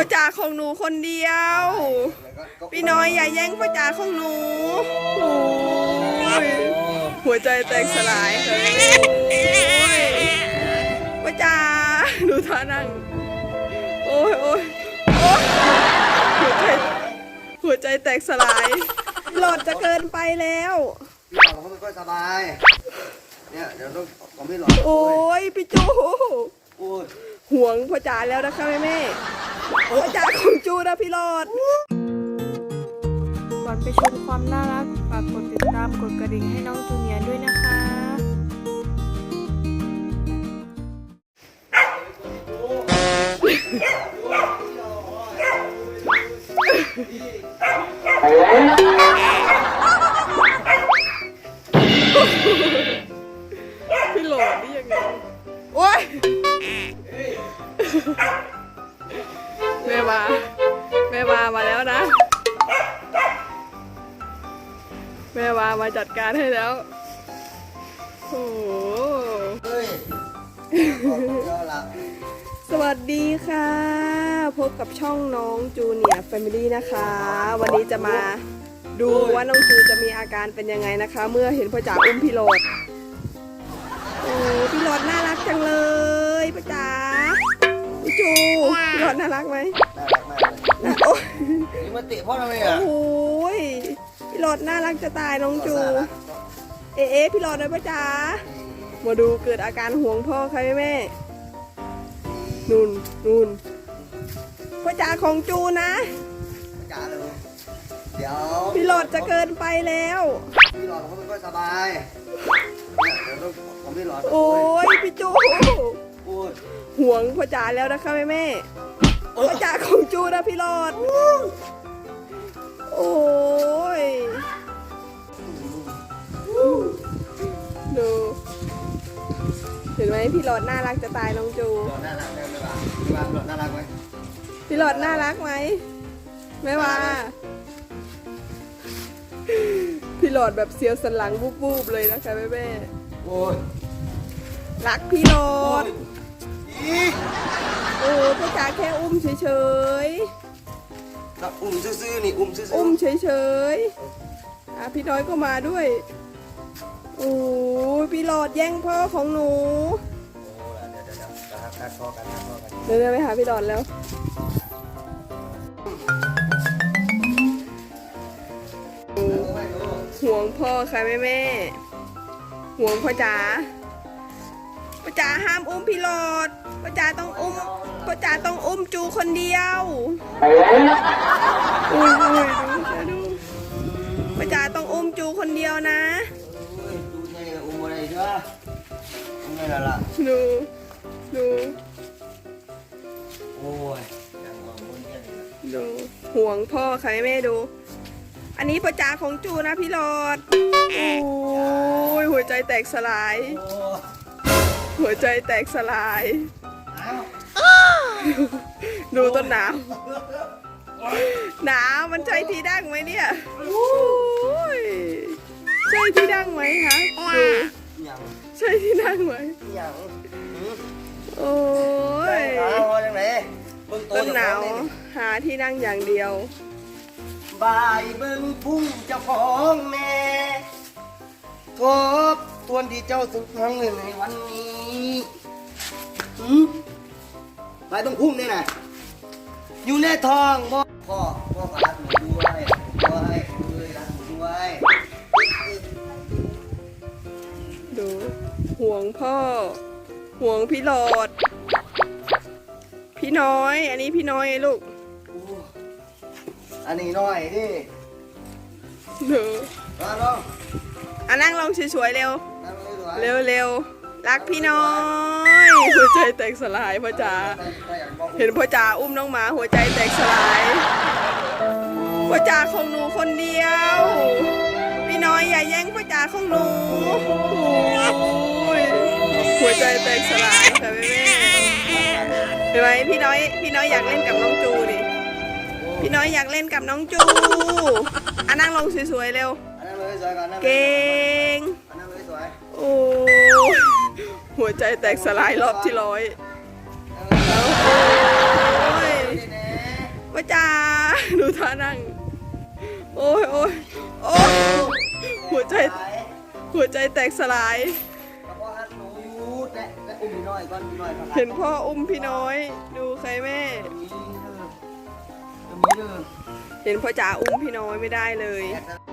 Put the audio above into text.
พ่อจ๋าของหนูคนเดียวพี่น้อยอย่าแย่งพ่อจ๋าของหนูโอ้ยหัวใจแตกสลายเลยโอ้ยพ่อจ๋าดูท่านั่ง โอ้ยโอ้ยโอ้ยหัวใจหัวใจแตกสลาย หลอดจะเกินไปแล้ว พี่หลอดเขาไม่ค่อยสบาย เนี่ยเดี๋ยวต้องของพี่หลอดโอ้ยพี่จู โอ้ยห่วงพ่อจ๋าแล้วนะคะแม่แม่ พ่อจ๋าของจูนะพี่หลอด ก่อนไปชมความน่ารักฝากกดติดตามกดกระดิ่งให้น้องจูเนียร์ด้วยนะคะ แม่มามาจัดการให้แล้ว โอ้โหเฮ้ยเดี๋ยวละสวัสดีค่ะ พบกับช่องน้องจูเนียร์แฟมิลี่นะคะ วันนี้จะมาดูว่าน้องจูจะมีอาการเป็นยังไงนะคะ เมื่อเห็นพ่อจ๋าอุ้มพี่โรดโอ้พี่โรดน่ารักจังเลยพ่อจ๋าพี่จูพี่โรดน่ารักไหมน่ารักมากเลยนะโอ้ยนี่มาเตะพ่อทำไมอะโอ้ย พี่โรดน่ารักจะตายน้องจู เอ๊ะเอ๊ะพี่โรดเลยพ่อจ๋ามาดูเกิดอาการห่วงพ่อใครแม่นุ่นนุ่นพ่อจ๋าของจูนะจ๋าเลยเดี๋ยวพี่โหลดจะเกินไปแล้ว พี่หลอดเขาไม่ค่อยสบายเนี่ยเดี๋ยวต้องของพี่หลอดโอ้ยพี่จูโอ้ยห่วงพ่อจ๋าแล้วนะคะแม่แม่พ่อจ๋าของจูนะพี่โหลด ไหมพี่โหลดน่ารักจะตายน้องจู หลอดน่ารักไหมพี่ว่าพี่ว่าหลอดน่ารักไหมพี่โหลดน่ารักไหมแม่ว่า พี่โหลดแบบเสียวสันหลังบูบๆเลยนะคะแม่แม่โอ้ยรักพี่โหลดอีโอ้พ่อจ๋าแค่อุ้มเฉยแล้วอุ้มซื่อๆนี่อุ้มซื่อๆๆอุ้มเฉยๆอะพี่น้อยก็มาด้วย โอ้ยพี่หลอดแย่งพ่อของหนู โอ้ยเดี๋ยวเดี๋ยวเดี๋ยวนะครับคัดคอกันคัดคอกันเดินไปหาพี่หลอดแล้ว ห่วงพ่อค่ะแม่แม่ห่วงพ่อจ๋า พ่อจ๋าห้ามอุ้มพี่หลอด พ่อจ๋าต้องอุ้ม พ่อจ๋าต้องอุ้มจูคนเดียว อุ้ยอุ้ย อุ้มอะไรล่ะ ดูดูโอ้ยยังมองบนเนี่ยนี่นะดูห่วงพ่อค่ะแม่แม่ดู อันนี้พ่อจ๋าของจูนะพี่หลอดโอ้ยหัวใจแตกสลาย โอ้ยหัวใจแตกสลายอ้าวดูต้นหนาวหนาวมันใช่ที่ดั้งไหมเนี่ยโอ้ยใช่ที่ดั้งไหมคะดูยัง ใช่ที่ดั้งไหมยังหืมโอ้ยเอาจังไหนเบิ่งโตต้นหนาวเจ้ของหาที่นั่งอย่างเดียวบายเบิ่งพุ่งเจ้าของแม่ทบทวนที่เจ้าสุขครั้งหนึ่งในวันนี้หืมบายเบิ่งพุ่งนี่นะอยู่ในท้องบ่พ่อพ่อฝากหนูด้วยด้วย พ่อ ห่วงพี่หลอด พี่น้อย อันนี้พี่น้อยไงลูกโอ้อันนี้หน่อยนี่ดูมาลองอะนั่งลงสวยๆเร็ว นั่งเลยสวยเร็วเร็วรักพี่น้อย หัวใจแตกสลายพ่อจ๋าเห็นพ่อจ๋าอุ้มน้องหมา หัวใจแตกสลายพ่อจ๋าของหนูคนเดียว พี่น้อยอย่าแย่งพ่อจ๋าของหนูโอ้ย หัวใจแตกสลายค่ะแม่แม่เห็นไหมพี่น้อยพี่น้อยอยากเล่นกับน้องจูดิพี่น้อยอยากเล่นกับน้องจูอะนั่งลงสวยๆเร็วอันนั้นเลยสวยก่อนนั่งเลยเก่งอันนั้นเลยสวยโอ้ยหัวใจแตกสลายรอบที่ร้อยนั่งเลยสวยโอ้ยนี่แน่พ่อจ๋าดูท่านั่ง โอ้ยโอ้ยโอ้ยหัวใจ หัวใจแตกสลาย อยก่อนหน่อยครับเห็นพ่ออุ้มพี่น้อย ดูใครแม่ ตรงนี้เด้อตรงนี้เด้อเห็นพ่อจ๋าอุ้มพี่น้อยไม่ได้เลย แอบ